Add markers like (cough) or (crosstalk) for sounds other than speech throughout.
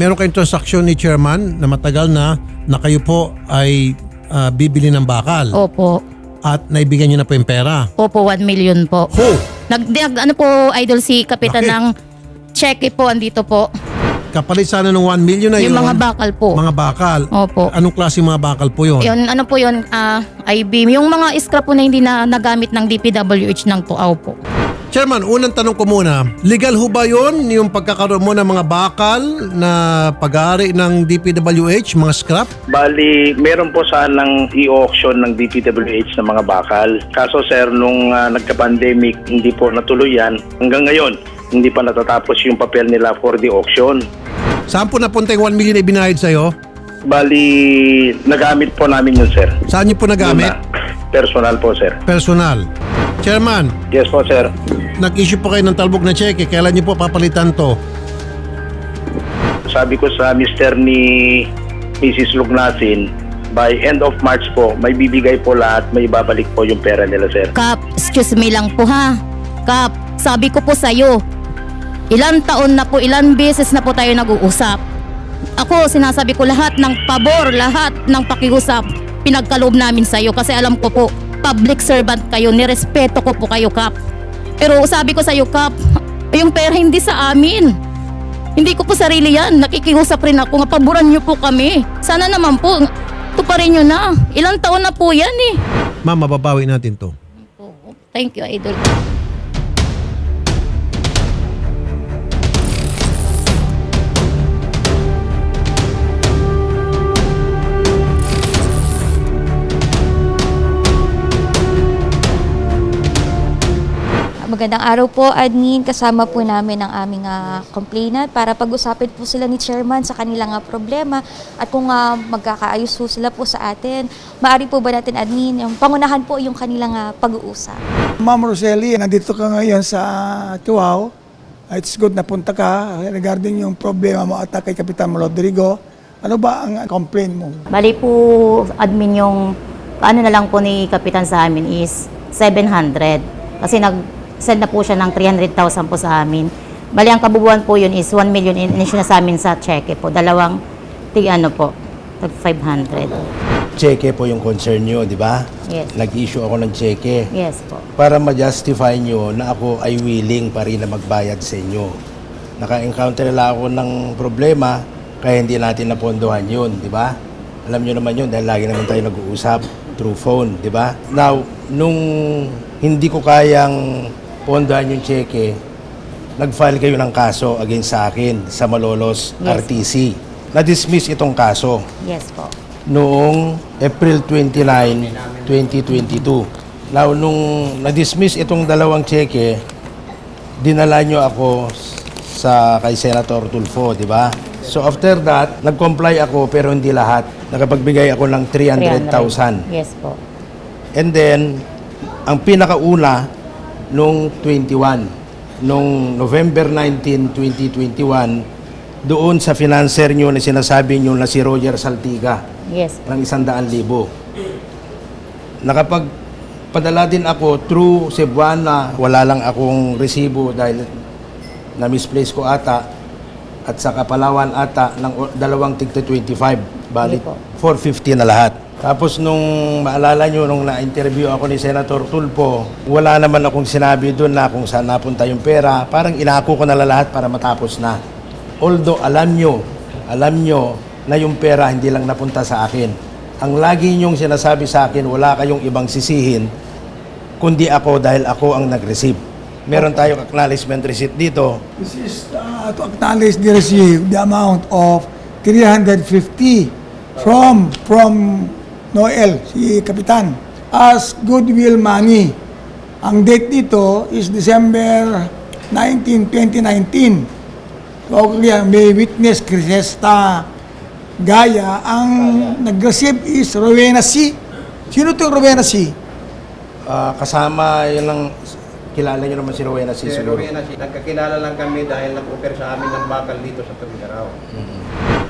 meron kayong transaksyon ni chairman na matagal na na kayo po ay ah, bibili ng bakal Opo. at naibigyan niyo na po yung pera. Opo, 1 million po. Ho! Nag, nag- ano po, idol si Kapitan Laki. ng cheque po, andito po. Kapalit sana ng 1 million na Yung yun. mga bakal po. Mga bakal. Opo. Anong klase mga bakal po yun? Yun, ano po yun, ah, I-beam. Yung mga scrap po na hindi na nagamit ng DPWH ng Tuaw po. Chairman, unang tanong ko muna, legal ho ba yun yung pagkakaroon mo ng mga bakal na pag-aari ng DPWH, mga scrap? Bali, meron po sanang i-auction ng DPWH ng mga bakal. Kaso sir, nung ah, nagka-pandemic, hindi po natuloy yan. Hanggang ngayon, hindi pa natatapos yung papel nila for the auction. Saan po napunta yung 1 million na ibinayad sa'yo? Bali, nagamit po namin yun sir. Saan niyo po nagamit? Personal po sir. Personal. Chairman, Yes po sir. nag-issue po kayo ng talbog na cheque. Kailan niyo po papalitan to? Sabi ko sa mister ni Mrs. Lugnasin, by end of March po, may bibigay po lahat, may babalik po yung pera nila sir. Kap, excuse me lang po ha. Kap, sabi ko po sa'yo, ilan taon na po, ilan beses na po tayo nag-uusap. Ako, sinasabi ko lahat ng pabor, lahat ng pakiusap, pinagkaloob namin sa'yo kasi alam ko po, public servant kayo, nirespeto ko po kayo, Kap. Pero sabi ko sa'yo, Kap, yung pera hindi sa amin. Hindi ko po sarili yan. Nakikiusap rin ako nga paboran niyo po kami. Sana naman po, tuparin niyo na. Ilang taon na po yan eh. Ma'am, mababawi natin to. Thank you, Idol. Magandang araw po, admin. Kasama po namin ang aming ah, complainant para pag-usapin po sila ni chairman sa kanilang ah, problema at kung ah, magkakaayos po sila po sa atin. Maari po ba natin, admin, yung pangunahan po yung kanilang ah, pag-uusap? Ma'am Roseli, nandito ka ngayon sa Tuaw. It's good na punta ka regarding yung problema mo at kay Kapitan Rodrigo. Ano ba ang complaint mo? Bali po, admin yung, ano na lang po ni Kapitan sa amin is 700. Kasi nag-send na po siya ng 300,000 po sa amin. Bali, ang kabubuan po yun is 1 million in na sa amin sa cheque po. Dalawang, tig ano po, tag 500. cheque po yung concern nyo, di ba? Yes. Nag-issue ako ng cheque Yes po. para ma-justify nyo na ako ay willing pa rin na magbayad sa inyo. Naka-encounter lang ako ng problema kaya hindi natin napondohan yun, di ba? Alam nyo naman yun dahil lagi naman tayo nag-uusap through phone, di ba? Now, nung hindi ko kayang pondohan yung cheque, nag-file kayo ng kaso against sa akin sa Malolos Yes. RTC. Na-dismiss itong kaso Yes po. noong April 29, 2022. Now, nung na-dismiss itong dalawang cheque, dinala nyo ako sa kay Senator Tulfo, di ba? So after that, nag-comply ako pero hindi lahat. Nakapagbigay ako ng 300,000. Yes po. And then, ang pinakauna, nung 21, nung November 19, 2021, doon sa financer nyo na sinasabi nyo na si Roger Saltiga Yes ng isang daan libo. Nakapagpadala din ako through Cebuana. Wala lang akong resibo dahil na-misplace ko ata at sa Kapalawan ata ng dalawang tigta 25. Bali, Hindi po. 450 na lahat. Tapos nung maalala nyo, nung na-interview ako ni Senator Tulpo, wala naman akong sinabi doon na kung saan napunta yung pera. Parang inako ko na lahat para matapos na. Although alam nyo, alam nyo na yung pera hindi lang napunta sa akin. Ang lagi nyong sinasabi sa akin, wala kayong ibang sisihin, kundi ako dahil ako ang nag-receive. Meron tayong acknowledgement receipt dito. This is uh, to acknowledge the receive the amount of 350 from from Noel, si Kapitan, as goodwill money. Ang date dito is December 19, 2019. So, may witness Crisesta Gaya. Ang nag-receive is Rowena C. Sino to Rowena C? Ah, kasama yun lang, kilala nyo naman si Rowena si Si siguro. Rowena, si- nagkakilala lang kami dahil nag-offer sa amin ng bakal dito sa Tugigaraw.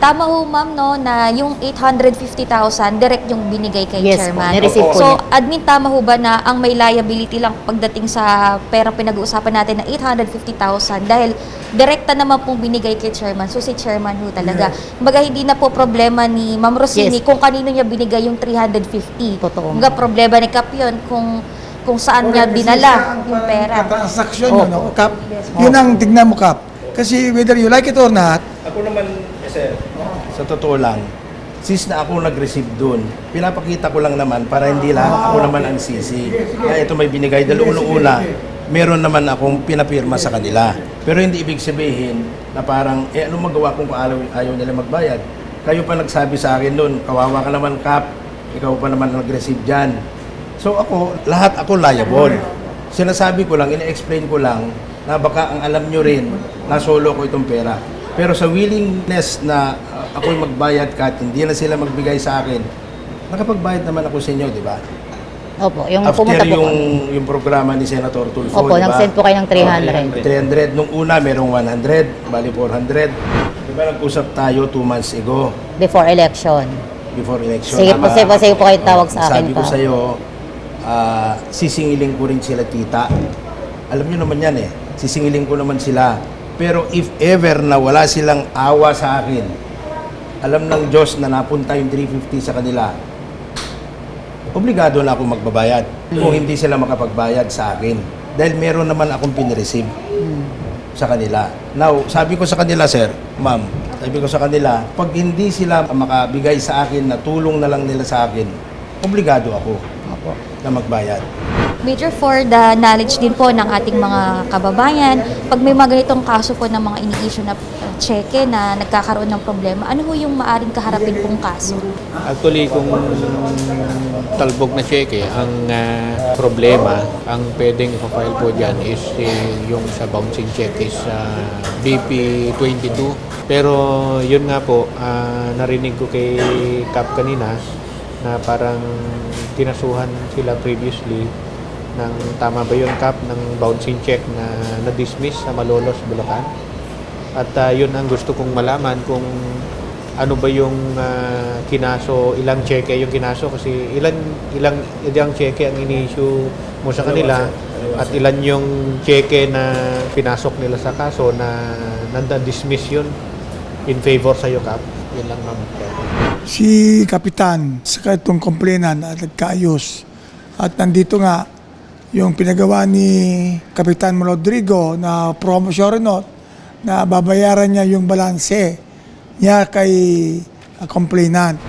Tama ho ma'am no na yung 850,000 direct yung binigay kay Yes po, chairman. nireceive po so niya. admin tama ho ba na ang may liability lang pagdating sa perang pinag-uusapan natin na 850,000 dahil direkta naman pong binigay kay chairman. So si chairman ho talaga. Kumbaga hindi na po problema ni Ma'am Rosini Yes. kung kanino niya binigay yung 350. Totoo. Kumbaga problema ni yun kung kung saan niya dinala yung pera. Transaksyon Opo. yun, no? Kap. Yun ang tignan mo, Kap. Kasi whether you like it or not, Ako naman, sir, sa totoo lang, sis na ako nag-receive dun, pinapakita ko lang naman para hindi lang ako naman ang sisi. Kaya ito may binigay. Dahil una meron naman akong pinapirma sa kanila. Pero hindi ibig sabihin na parang, eh ano magawa kung ayaw, ayaw nila magbayad? Kayo pa nagsabi sa akin noon, kawawa ka naman, Kap. Ikaw pa naman nag-receive dyan. So ako, lahat ako liable. Sinasabi ko lang, ina-explain ko lang na baka ang alam nyo rin na solo ko itong pera. Pero sa willingness na uh, ako'y magbayad kahit hindi na sila magbigay sa akin, nakapagbayad naman ako sa inyo, di ba? Opo, yung After pumunta po yung, kami. yung programa ni Senator Tulfo, Opo, di ba? nag-send po kayo ng 300. 300. Nung una, merong 100, bali 400. Di ba nag-usap tayo two months ago Before election. before election. Sige po, sige po, sige po kayo tawag sa akin Sabi ko pa. sa iyo, ah, sisingilin ko rin sila tita. Alam niyo naman yan eh. Sisingilin ko naman sila. Pero if ever na wala silang awa sa akin, alam ng Diyos na napunta yung 350 sa kanila, obligado na ako magbabayad kung hindi sila makapagbayad sa akin. Dahil meron naman akong pinireceive sa kanila. Now, sabi ko sa kanila, sir, ma'am, sabi ko sa kanila, pag hindi sila makabigay sa akin na tulong na lang nila sa akin, obligado ako. Na magbayad. Major for the knowledge din po ng ating mga kababayan, pag may mga ganitong kaso po ng mga ini-issue na uh, cheque na nagkakaroon ng problema, ano ho yung maaring kaharapin pong kaso? Actually, kung talbog na cheque, ang ah, problema, ang pwedeng ipafile po dyan is eh, yung sa bouncing check is ah, BP22. Pero yun nga po, ah, narinig ko kay Cap kanina na parang kinasuhan sila previously ng tama ba yun Cap ng bouncing check na na-dismiss sa Malolos, Bulacan. At ah, yun ang gusto kong malaman kung ano ba yung ah, kinaso, ilang cheque yung kinaso kasi ilan ilang ilang cheque ang ini-issue mo sa kanila at ilan yung cheque na pinasok nila sa kaso na nanda-dismiss yun in favor sa iyo, Kap. Yun lang, ma'am. Si Kapitan, saka itong complainant at nagkaayos. At nandito nga, yung pinagawa ni Kapitan Rodrigo na promotion note na babayaran niya yung balanse niya kay complainant.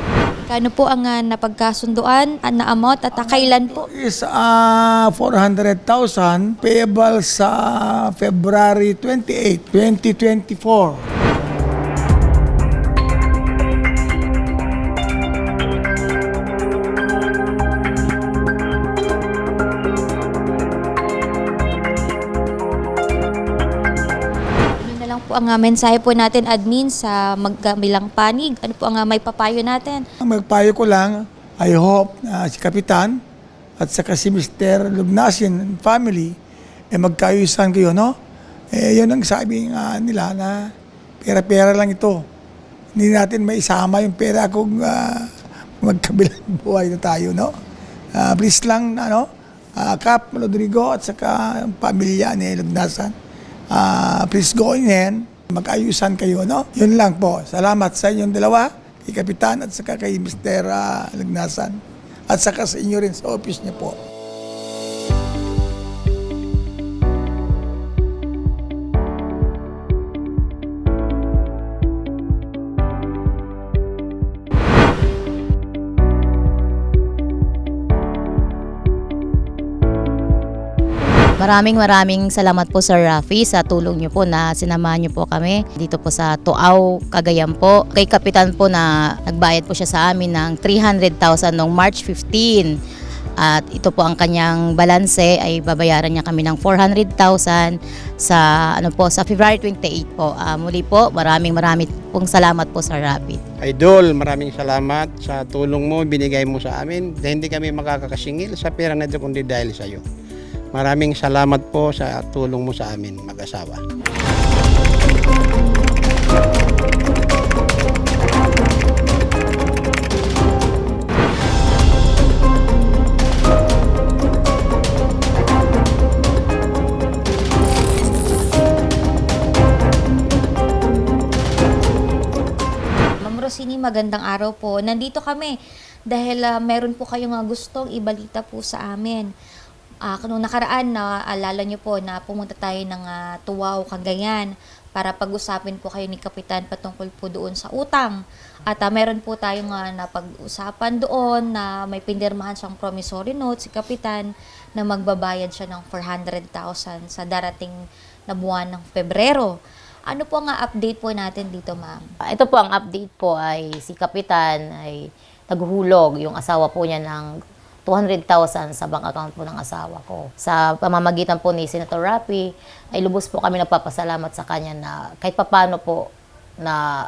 Kano po ang uh, napagkasunduan uh, na amount at uh, kailan po? Is uh, 400,000 payable sa February 28, 2024. Po ang uh, mensahe po natin admin sa magkamilang panig? Ano po ang uh, may papayo natin? Magpayo ko lang, I hope na si Kapitan at saka si Mr. Lugnasin and family, eh magkayusan kayo, no? Eh, yun ang sabi nga nila na pera-pera lang ito. Hindi natin maisama yung pera kung ah, magkabilang (laughs) buhay na tayo, no? Ah, please lang, ano, ah, Kap, Rodrigo at saka pamilya ni Lugnasan. Ah, please go in hand, mag-ayusan kayo, no? Yun lang po. Salamat sa inyong dalawa, kay Kapitan at saka kay Mr. ah, Lugnasan. At saka sa inyo rin sa office niya po. Maraming maraming salamat po Sir Rafi sa tulong niyo po na sinamahan niyo po kami dito po sa Tuaw, Cagayan po. Kay Kapitan po na nagbayad po siya sa amin ng 300,000 noong March 15. At ito po ang kanyang balanse ay babayaran niya kami ng 400,000 sa ano po sa February 28 po. Ah, muli po, maraming maraming pong salamat po Sir Rafi. Idol, maraming salamat sa tulong mo, binigay mo sa amin. Hindi kami makakasingil sa pera na ito kundi dahil sa iyo. Maraming salamat po sa tulong mo sa amin mag-asawa. Rosini, magandang araw po. Nandito kami dahil uh, meron po kayong ah, gustong ibalita po sa amin. Ah, nung nakaraan, na alala niyo po na pumunta tayo ng ah, Tuwaw, Cagayan para pag-usapin po kayo ni Kapitan patungkol po doon sa utang. At ah, meron po tayong uh, napag-usapan doon na may pinirmahan siyang promissory note si Kapitan na magbabayad siya ng 400,000 sa darating na buwan ng Pebrero. Ano po ang ah, update po natin dito, ma'am? Ito po ang update po ay si Kapitan ay naghuhulog yung asawa po niya ng 200,000 sa bank account po ng asawa ko. Sa pamamagitan po ni Senator Rapi, ay lubos po kami nagpapasalamat sa kanya na kahit papano po na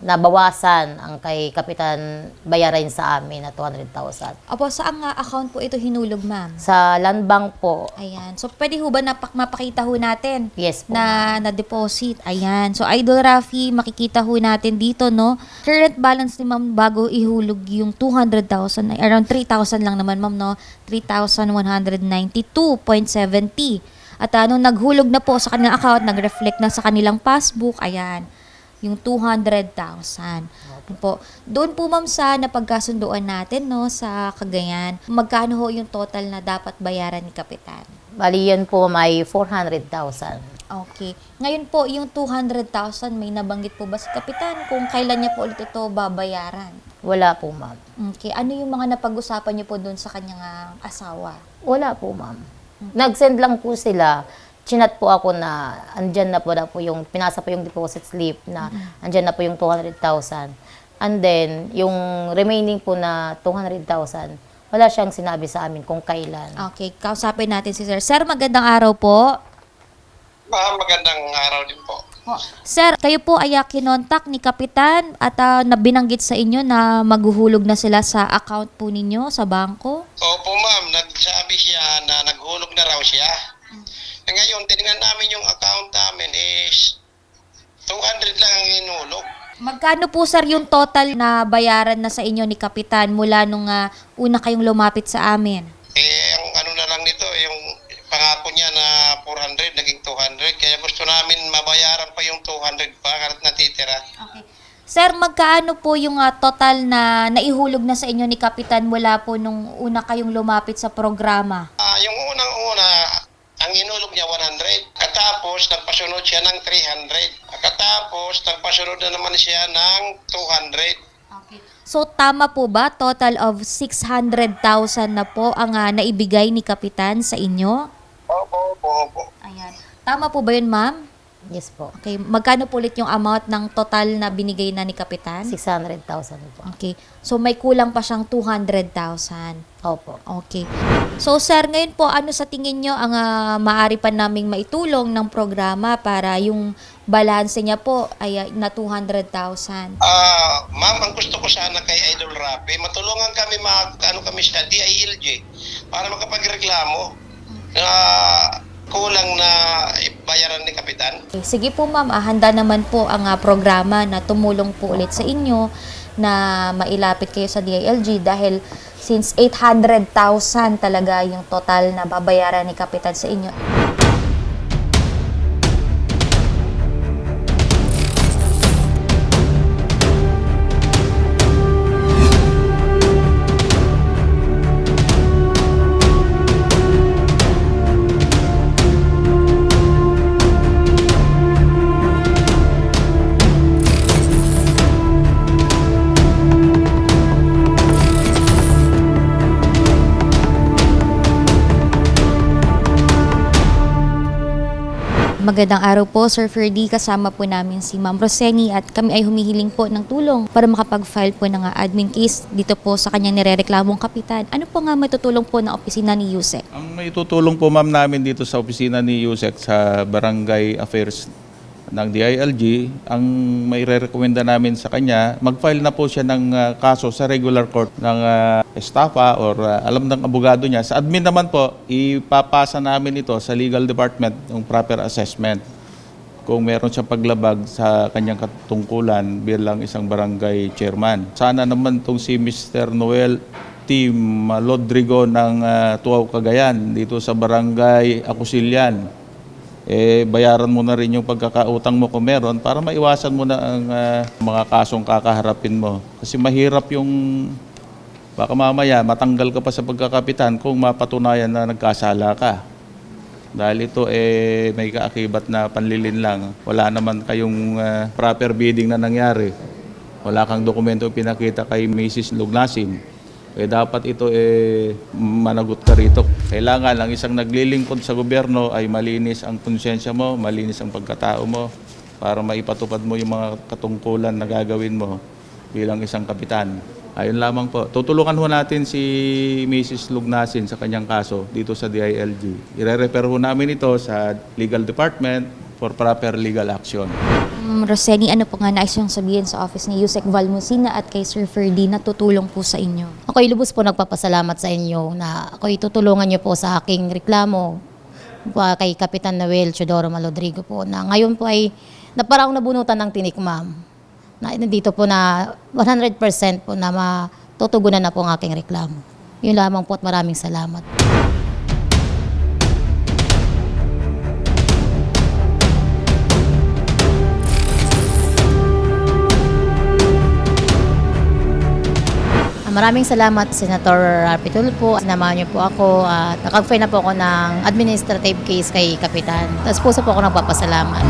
nabawasan ang kay Kapitan bayaran sa amin na 200,000. Apo, saan nga account po ito hinulog, ma'am? Sa land bank po, Ayan. So, pwede ho ba napak mapakita ho natin yes po. na na-deposit? Ayan. So, Idol Rafi, makikita ho natin dito, no? Current balance ni ma'am bago ihulog yung 200,000, ay around 3,000 lang naman, ma'am, no? 3,192.70. At ano, naghulog na po sa kanilang account, nag-reflect na sa kanilang passbook. Ayan. Yung 200,000. Yun po. Doon po ma'am sa napagkasunduan natin no sa Cagayan, magkano ho yung total na dapat bayaran ni Kapitan? Bali yun po may 400,000. Okay. Ngayon po, yung 200,000, may nabanggit po ba si Kapitan kung kailan niya po ulit ito babayaran? Wala po, ma'am. Okay. Ano yung mga napag-usapan niyo po doon sa kanyang ah, asawa? Wala po, ma'am. Nag-send lang po sila. Chinat po ako na andyan na po na po yung, pinasa po yung deposit slip na andyan na po yung 200,000. And then, yung remaining po na 200,000, wala siyang sinabi sa amin kung kailan. Okay. Kausapin natin si Sir. Sir, magandang araw po. Ma'am, magandang araw din po. Sir, kayo po ay ah, kinontak ni Kapitan at ah, nabinanggit sa inyo na maghuhulog na sila sa account po ninyo sa bangko? Opo ma'am, nagsabi siya na naghulog na raw siya. Eh, Ngayon, tinignan namin yung account namin is 200 lang ang inulog. Magkano po sir yung total na bayaran na sa inyo ni Kapitan mula nung ah, una kayong lumapit sa amin? Eh, ang ano na lang nito, yung pangako niya na 400, naging 200. Kaya gusto namin mabayaran pa yung 200 pa, karat natitira. Okay. Sir, magkaano po yung ah, total na naihulog na sa inyo ni Kapitan mula po nung una kayong lumapit sa programa? Ah, yung unang-una, inulog niya 100. Katapos, nagpasunod siya ng 300. Katapos, nagpasunod na naman siya ng 200. Okay. So tama po ba total of 600,000 na po ang ah, naibigay ni Kapitan sa inyo? Opo, opo, opo. Ayan. Tama po ba yun, ma'am? Yes po. Okay, magkano po ulit yung amount ng total na binigay na ni Kapitan? 600,000 po. Okay. So may kulang pa siyang 200,000. Opo. Okay. So sir, ngayon po ano sa tingin nyo ang ah, maaari pa naming maitulong ng programa para yung balanse niya po ay ah, na 200,000? Ah, ma'am, ang gusto ko sana kay Idol Rapi, matulungan kami mag ano kami sa DILG para makapagreklamo na kulang na bayaran ni kapitan. Sige po ma'am, ah, handa naman po ang ah, programa na tumulong po ulit sa inyo na mailapit kayo sa DILG dahil since 800,000 talaga yung total na babayaran ni Kapitan sa inyo. Magandang araw po, Sir Ferdy. Kasama po namin si Ma'am Roseni at kami ay humihiling po ng tulong para makapag-file po ng admin case dito po sa kanyang nirereklamong kapitan. Ano po nga matutulong po ng opisina ni Yusek? Ang may tutulong po ma'am namin dito sa opisina ni USEC sa Barangay Affairs ng DILG, ang may re-recommenda namin sa kanya, mag-file na po siya ng ah, kaso sa regular court ng ah, estafa or ah, alam ng abogado niya. Sa admin naman po, ipapasa namin ito sa legal department ng proper assessment kung meron siyang paglabag sa kanyang katungkulan bilang isang barangay chairman. Sana naman itong si Mr. Noel T. Lodrigo ng uh, Tuaw Cagayan dito sa barangay Akusilian eh bayaran mo na rin yung pagkakautang mo kung meron para maiwasan mo na ang ah, mga kasong kakaharapin mo. Kasi mahirap yung baka mamaya matanggal ka pa sa pagkakapitan kung mapatunayan na nagkasala ka. Dahil ito eh may kaakibat na panlilin lang. Wala naman kayong ah, proper bidding na nangyari. Wala kang dokumento pinakita kay Mrs. Lugnasin. Eh dapat ito eh managot ka rito. Kailangan ang isang naglilingkod sa gobyerno ay malinis ang konsensya mo, malinis ang pagkatao mo para maipatupad mo yung mga katungkulan na gagawin mo bilang isang kapitan. Ayun lamang po. Tutulungan ho natin si Mrs. Lugnasin sa kanyang kaso dito sa DILG. Ire-refer ho namin ito sa legal department for proper legal action. Um, Roseni, ano po nga nais yung sabihin sa office ni Yusek Valmusina at kay Sir Ferdy na tutulong po sa inyo? Ako'y lubos po nagpapasalamat sa inyo na ako'y tutulungan niyo po sa aking reklamo pa kay Kapitan Noel Chodoro Malodrigo po na ngayon po ay na parang nabunutan ng tinik ma'am. Na nandito po na 100% po na matutugunan na po ang aking reklamo. Yun lamang po at maraming salamat. Maraming salamat, Senator Rapi Tulfo. Sinamahan niyo po ako at nakag-file na po ako ng administrative case kay Kapitan. Tapos puso po ako nagpapasalamat.